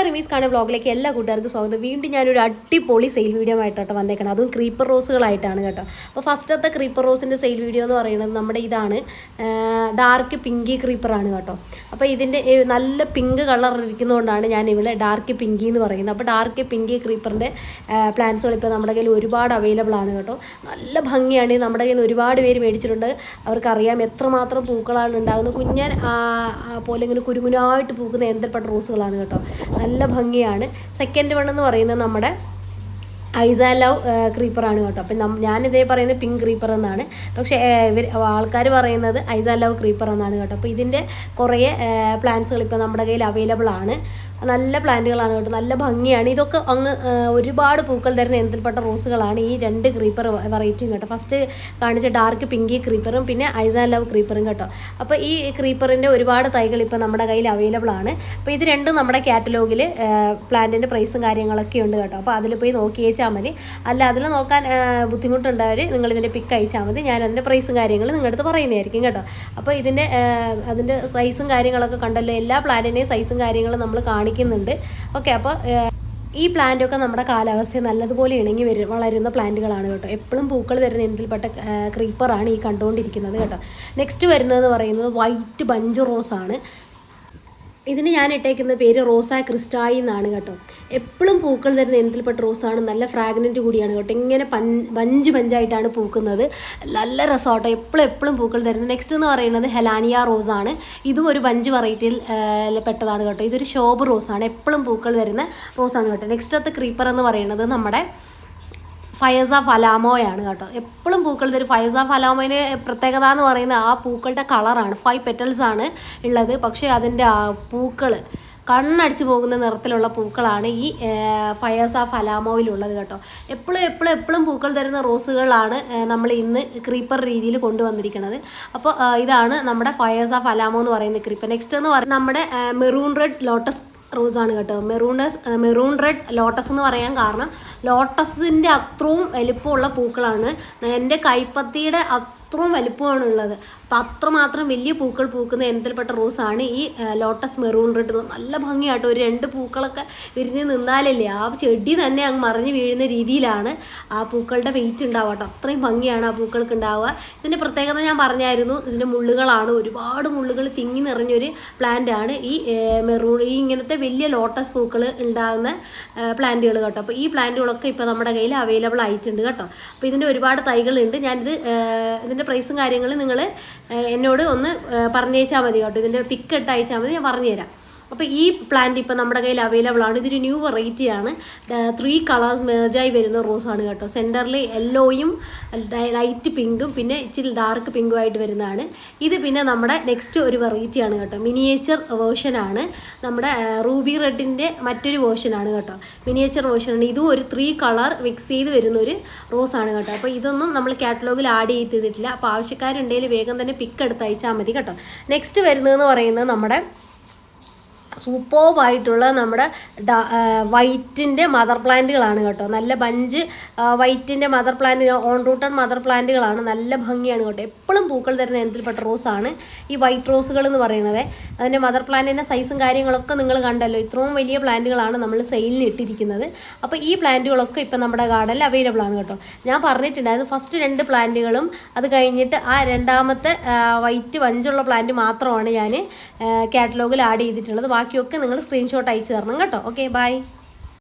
Hi റിമീസ് കാണ വ്ളോഗിലേക്ക് എല്ലാ കൂട്ടുകാർക്കും സ്വാഗതം. വീണ്ടും ഞാനൊരു അടിപൊളി സെയിൽ വീഡിയോ ആയിട്ടോ വന്നേക്കണം അതും ക്രീപ്പർ റോസുകളായിട്ടാണ് കേട്ടോ. അപ്പോൾ ഫസ്റ്റത്തെ ക്രീപ്പർ റോസിന്റെ സെയിൽ വീഡിയോ എന്ന് പറയുന്നത് നമ്മുടെ ഇതാണ് ഡാർക്ക് പിങ്കി ക്രീപ്പറാണ് കേട്ടോ. അപ്പോൾ ഇതിന്റെ നല്ല പിങ്ക് കളർ ഇരിക്കുന്നതുകൊണ്ടാണ് ഞാൻ ഇവിടെ ഡാർക്ക് പിങ്കി എന്ന് പറയുന്നത്. അപ്പോൾ ഡാർക്ക് പിങ്കി ക്രീപ്പറിന്റെ പ്ലാന്റ്സുകൾ ഇപ്പോൾ നമ്മുടെ കയ്യിൽ ഒരുപാട് അവൈലബിൾ ആണ് കേട്ടോ. നല്ല ഭംഗിയാണ്. നമ്മുടെ കയ്യിൽ ഒരുപാട് പേര് മേടിച്ചിട്ടുണ്ട്. അവർക്കറിയാം എത്രമാത്രം പൂക്കളാണ് ഉണ്ടാകുന്നത് കുഞ്ഞൻ പോലെ ഇങ്ങനെ കുരുമുനായിട്ട് പൂക്കുന്ന എന്തൽപ്പെട്ട റോസുകളാണ് കേട്ടോ. നല്ല ഭംഗിയാണ്. സെക്കൻഡ് വൺ എന്ന് പറയുന്നത് നമ്മുടെ ഐസ ലവ് ക്രീപ്പറാണ് കേട്ടോ. അപ്പം ഞാനിതേ പറയുന്നത് പിങ്ക് ക്രീപ്പർ എന്നാണ്. പക്ഷേ ഇവർ ആൾക്കാർ പറയുന്നത് ഐസ ലവ് ക്രീപ്പർ എന്നാണ് കേട്ടോ. അപ്പോൾ ഇതിന്റെ കുറേ പ്ലാൻസുകൾ ഇപ്പോൾ നമ്മുടെ കയ്യിൽ അവൈലബിൾ ആണ്. നല്ല പ്ലാന്റുകളാണ് കേട്ടോ. നല്ല ഭംഗിയാണ്. ഇതൊക്കെ അങ്ങ് ഒരുപാട് പൂക്കൾ തരുന്ന ഇനത്തിൽപ്പെട്ട റോസുകളാണ് ഈ രണ്ട് ക്രീപ്പർ വെറൈറ്റിയും കേട്ടോ. ഫസ്റ്റ് കാണിച്ച ഡാർക്ക് പിങ്കി ക്രീപ്പറും പിന്നെ ഐസ ലവ് ക്രീപ്പറും കേട്ടോ. അപ്പോൾ ഈ ക്രീപ്പറിന്റെ ഒരുപാട് തൈകൾ ഇപ്പോൾ നമ്മുടെ കയ്യിൽ അവൈലബിൾ ആണ്. അപ്പോൾ ഇത് രണ്ടും നമ്മുടെ കാറ്റലോഗിൽ പ്ലാന്റിന്റെ പ്രൈസും കാര്യങ്ങളൊക്കെ ഉണ്ട് കേട്ടോ. അപ്പോൾ അതിൽ പോയി നോക്കി അയച്ചാൽ മതി. അല്ല അതിൽ നോക്കാൻ ബുദ്ധിമുട്ടുണ്ടായവർ നിങ്ങൾ ഇതിന്റെ പിക്ക് അയച്ചാൽ മതി. ഞാൻ അതിന്റെ പ്രൈസും കാര്യങ്ങളും നിങ്ങളുടെ അടുത്ത് പറയുന്നതായിരിക്കും കേട്ടോ. അപ്പോൾ ഇതിന്റെ അതിന്റെ സൈസും കാര്യങ്ങളൊക്കെ കണ്ടല്ലോ. എല്ലാ പ്ലാന്റിന്റെയും സൈസും കാര്യങ്ങളും നമ്മൾ കാണിക്കുന്നുണ്ട്. ഓക്കെ അപ്പോൾ ഈ പ്ലാന്റൊക്കെ നമ്മുടെ കാലാവസ്ഥയെ നല്ലതുപോലെ ഇണങ്ങി വരും വളരുന്ന പ്ലാന്റുകളാണ് കേട്ടോ. എപ്പോഴും പൂക്കൾ തരുന്ന ഇനത്തിൽപ്പെട്ട ക്രീപ്പറാണ് ഈ കണ്ടുകൊണ്ടിരിക്കുന്നത് കേട്ടോ. നെക്സ്റ്റ് വരുന്നതെന്ന് പറയുന്നത് വൈറ്റ് ബഞ്ച് റോസാണ് ഇതിന് ഞാൻ ഇട്ടേക്കുന്ന പേര് റോസ ക്രിസ്റ്റായി എന്നാണ് കേട്ടോ. എപ്പോഴും പൂക്കൾ തരുന്ന ഇനത്തിൽപ്പെട്ട റോസാണ്. നല്ല ഫ്രാഗ്രന്റ് കൂടിയാണ് കേട്ടോ. ഇങ്ങനെ പൻ പഞ്ച് പഞ്ചായിട്ടാണ് പൂക്കുന്നത്. നല്ല രസമാട്ടോ. എപ്പോഴും എപ്പോഴും പൂക്കൾ തരുന്നത്. നെക്സ്റ്റ് എന്ന് പറയുന്നത് ഹെലാനിയ റോസാണ്. ഇതും ഒരു വഞ്ച് വെറൈറ്റിയിൽ പെട്ടതാണ് കേട്ടോ. ഇതൊരു ഷോബ് റോസാണ്. എപ്പോഴും പൂക്കൾ തരുന്ന റോസാണ് കേട്ടോ. നെക്സ്റ്റ് നെക്സ്റ്റത്തെ ക്രീപ്പർ എന്ന് പറയുന്നത് നമ്മുടെ ഫയസ ഫലാമോയാണ് കേട്ടോ. എപ്പോഴും പൂക്കൾ തരും ഫയസ ഫലാമോയിന് പ്രത്യേകത എന്ന് പറയുന്നത് ആ പൂക്കളുടെ കളറാണ്. ഫൈവ് പെറ്റൽസ് ആണ് ഉള്ളത്. പക്ഷേ അതിന്റെ പൂക്കൾ കണ്ണടിച്ച് പോകുന്ന നിറത്തിലുള്ള പൂക്കളാണ് ഈ ഫയസ ഫലാമോയിലുള്ളത് കേട്ടോ. എപ്പോഴും എപ്പോഴും എപ്പോഴും പൂക്കൾ തരുന്ന റോസുകളാണ് നമ്മൾ ഇന്ന് ക്രീപ്പർ രീതിയിൽ കൊണ്ടുവന്നിരിക്കുന്നത്. അപ്പോൾ ഇതാണ് നമ്മുടെ ഫയസ ഫലാമോ എന്ന് പറയുന്ന ക്രീപ്പർ. നെക്സ്റ്റ് എന്ന് പറയുന്നത് നമ്മുടെ മെറൂൺ റെഡ് ലോട്ടസ് റോസാണ് കേട്ടോ. മെറൂണസ് മെറൂൺ റെഡ് ലോട്ടസ് എന്ന് പറയാൻ കാരണം ലോട്ടസിന്റെ അത്രയും വലിപ്പമുള്ള പൂക്കളാണ്. എന്റെ കൈപ്പത്തിയുടെ അത്രയും വലിപ്പമാണുള്ളത്. അപ്പം അത്രമാത്രം വലിയ പൂക്കൾ പൂക്കുന്ന ഇനത്തിൽപ്പെട്ട റോസാണ് ഈ ലോട്ടസ് മെറൂൺ റെഡ് നല്ല ഭംഗിയായിട്ട് ഒരു രണ്ട് പൂക്കളൊക്കെ വിരിഞ്ഞ് നിന്നാലല്ലേ ആ ചെടി തന്നെ അങ്ങ് മറിഞ്ഞ് വീഴുന്ന രീതിയിലാണ് ആ പൂക്കളുടെ വെയിറ്റ് ഉണ്ടാവുക കേട്ടോ. അത്രയും ഭംഗിയാണ് ആ പൂക്കൾക്ക് ഉണ്ടാവുക. ഇതിന്റെ പ്രത്യേകത ഞാൻ പറഞ്ഞായിരുന്നു ഇതിന്റെ മുള്ളുകളാണ്. ഒരുപാട് മുള്ളുകൾ തിങ്ങി നിറഞ്ഞൊരു പ്ലാന്റ് ആണ് ഈ മെറൂൺ ഈ ഇങ്ങനത്തെ വലിയ ലോട്ടസ് പൂക്കൾ ഉണ്ടാകുന്ന പ്ലാന്റുകൾ കേട്ടോ. അപ്പോൾ ഈ പ്ലാന്റുകളൊക്കെ ഇപ്പോൾ നമ്മുടെ കയ്യിൽ അവൈലബിൾ ആയിട്ടുണ്ട് കേട്ടോ. അപ്പോൾ ഇതിന്റെ ഒരുപാട് തൈകളുണ്ട്. ഞാനിത് ആ, ഇതിന്റെ പ്രൈസും കാര്യങ്ങളും നിങ്ങൾ എന്നോട് ഒന്ന് പറഞ്ഞയച്ചാൽ മതി കേട്ടോ. ഇതിന്റെ പിക്ക് ഇട്ട് അയച്ചാൽ മതി. ഞാൻ പറഞ്ഞുതരാം. അപ്പോൾ ഈ പ്ലാന്റ് ഇപ്പോൾ നമ്മുടെ കയ്യിൽ അവൈലബിൾ ആണ്. ഇതൊരു ന്യൂ വെറൈറ്റി ആണ്. ത്രീ കളേഴ്സ് മേജായി വരുന്ന റോസാണ് കേട്ടോ. സെന്ററിൽ യെല്ലോയും ലൈറ്റ് പിങ്കും പിന്നെ ഇച്ചിരി ഡാർക്ക് പിങ്കും ആയിട്ട് വരുന്നതാണ്. ഇത് പിന്നെ നമ്മുടെ നെക്സ്റ്റ് ഒരു വെറൈറ്റി ആണ് കേട്ടോ. മിനിയേച്ചർ വേർഷനാണ് നമ്മുടെ റൂബി റെഡിന്റെ മറ്റൊരു വേർഷനാണ് കേട്ടോ. മിനിയേച്ചർ വേർഷനാണ് ഇതും ഒരു ത്രീ കളർ മിക്സ് ചെയ്ത് വരുന്ന ഒരു റോസാണ് കേട്ടോ. അപ്പോൾ ഇതൊന്നും നമ്മൾ കാറ്റലോഗിൽ ആഡ് ചെയ്തിട്ടില്ല അപ്പോൾ ആവശ്യക്കാരുണ്ടെങ്കിൽ വേഗം തന്നെ പിക്ക് എടുത്ത് അയച്ചാൽ മതി കേട്ടോ. നെക്സ്റ്റ് വരുന്നതെന്ന് പറയുന്നത് നമ്മുടെ സൂപ്പർബായിട്ടുള്ള നമ്മുടെ വൈറ്റിന്റെ മദർ പ്ലാന്റുകളാണ് കേട്ടോ. നല്ല bunch വൈറ്റിന്റെ mother plant own rooted mother പ്ലാന്റുകളാണ് നല്ല ഭംഗിയാണ് കേട്ടോ. എപ്പോഴും പൂക്കൾ തരുന്ന ഇനത്തിൽപ്പെട്ട റോസാണ് ഈ വൈറ്റ് റോസുകൾ എന്ന് പറയുന്നത്. അതിന്റെ മദർ പ്ലാന്റിന്റെ സൈസും കാര്യങ്ങളൊക്കെ നിങ്ങൾ കണ്ടല്ലോ. ഇത്രയും വലിയ പ്ലാന്റുകളാണ് നമ്മൾ സെയിലിന് ഇട്ടിരിക്കുന്നത്. അപ്പോൾ ഈ പ്ലാന്റുകളൊക്കെ ഇപ്പം നമ്മുടെ ഗാർഡനിൽ അവൈലബിൾ ആണ് കേട്ടോ. ഞാൻ പറഞ്ഞിട്ടുണ്ടായിരുന്നു ഫസ്റ്റ് രണ്ട് പ്ലാന്റുകളും അത് കഴിഞ്ഞിട്ട് ആ രണ്ടാമത്തെ വൈറ്റ് വഞ്ചുള്ള പ്ലാന്റ് മാത്രമാണ് ഞാൻ കാറ്റലോഗിൽ ആഡ് ചെയ്തിട്ടുള്ളത്. ബാക്കിയൊക്കെ നിങ്ങൾ സ്ക്രീൻഷോട്ട് അയച്ചു തരണം കേട്ടോ. Okay bye